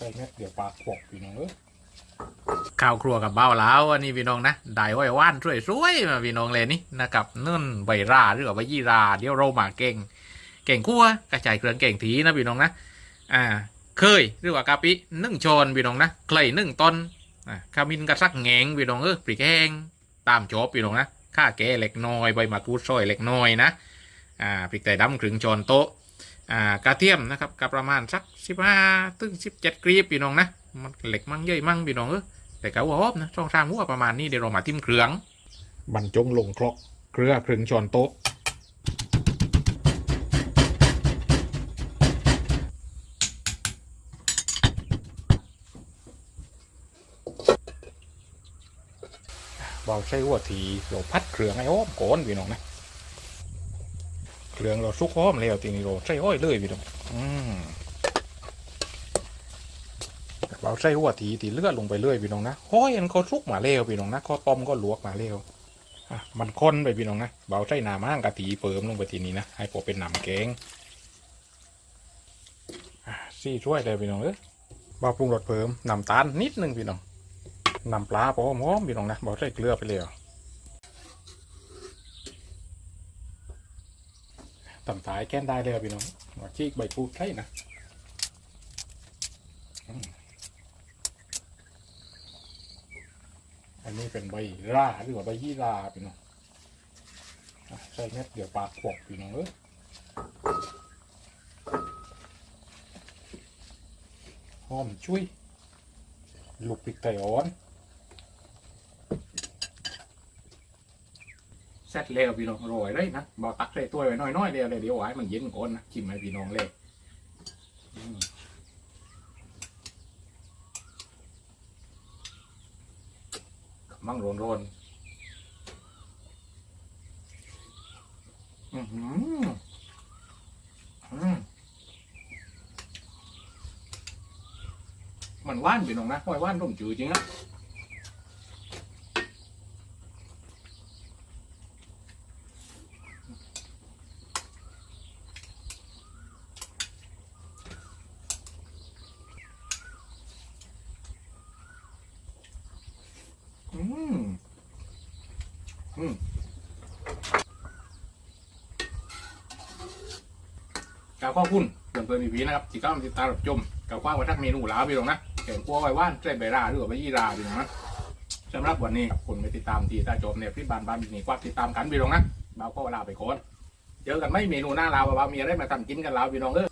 ส่เม็ดเดี๋ยวปลากปอกพี่น้องเอ้ยข้าวครัวกับเบ้าแล้วอันนี้พี่น้องนะได้ไว้ว่านสวยๆมาพี่น้องเลยนี่นะครับนึ่นใบราหรือว่าใบยี่ราเดี๋ยวเราหมาเก่ง เก่งคั่วกระจายเครื่องเก่งถีนะพี่น้องนะอ่าเคยหรือว่ากะปินึ่งชนพี่น้องนะเคยนึ่งต้นอ่าขมิ้นกระซักแงงพี่น้องเออปริกแห้งตามชอบพี่น้องนะข้าแก่เล็กน้อยใบมะกรูดซอยเล็กน้อยนะอ่าพริกไทยดำครึ่งชนโต๊ะ อ่ากระเทียมนะครับกับประมาณสักสิบห้าถึงสิบเจ็ดกรีบพี่น้องนะมันเหล็กมั่งเย่ยมั่งพี่น้องเออแต่กะหัวหอบนะช่องทางหัวประมาณนี้เดี๋ยวเรามาทิมเครื่องบรรจงลงครกเกลือครึ่งช้อนโต๊ะเบาใช้หัวทีเราพัดเครื่องให้อ้อมก่อนพี่น้องนะ เรื่องเราซุกอ้อมแล้วทีนี้เราใช้อ้อยเลยพี่น้องอืมเบาใช้หัวทีทีเลือดลงไปเลยพี่น้องนะห้อยอันเขาซุกมาแล้วพี่น้องนะเขาต้มก็ลวกมาแล้วมันข้นไปพี่น้องนะเบาใช้น้ำห้างกะทิเปิมลงไปทีนี้นะให้พอเป็นน้ำแกงซี่ช่วยเลยพี่น้องเอ้ยเบาปรุงรสเพิ่มน้ำตาลนิดนึงพี่น้องนำปลาพอหอมพี่น้องนะบอกใส่เกลือไปเลยเหรอ ตำตายแก้นได้เลยพี่น้องว่าชีกใบพูใช่นะอันนี้เป็นใบร่าหรือว่าใบยี่ราพี่น้องใส่เม็ดเดี๋ยวปากปอกพี่น้องเอ้ยหอมช่วยลูกพริกไทยอ่อน เสร็จแล้วพี่น้องโรยเลยนะบอตักใส่ถ้วไว้น้อยๆเดียวเลยเดี๋ยวไว้มันเย็นก่อนนะชิมให้พี่น้องเลยมั่งรนโรนๆอื้อหืออืมมันว่านพี่น้องนะห้อยว่านร่มจืดจริงนะ อืม กาวข้าวพุ่นเพื่อนเพื่อนมีพีนะครับที่ก้าวติดตามรับชมกาวข้าววัฒกเมนูหลาพี่น้องนะแกงคั่วไว้ว่านใส่ใบราหรือว่าใบยี่ราพี่น้องนะสำหรับวันนี้คุณไปติดตามที่ใต้จบเนี่ยพี่บานบานนี่กว่าติดตามกันพี่น้องนะบ่าวก็ลาไปโคนเจอกันไม่เมนูหน้าลาวบ่าวมีอะไรมาทำกินกันลาวพี่น้องเออ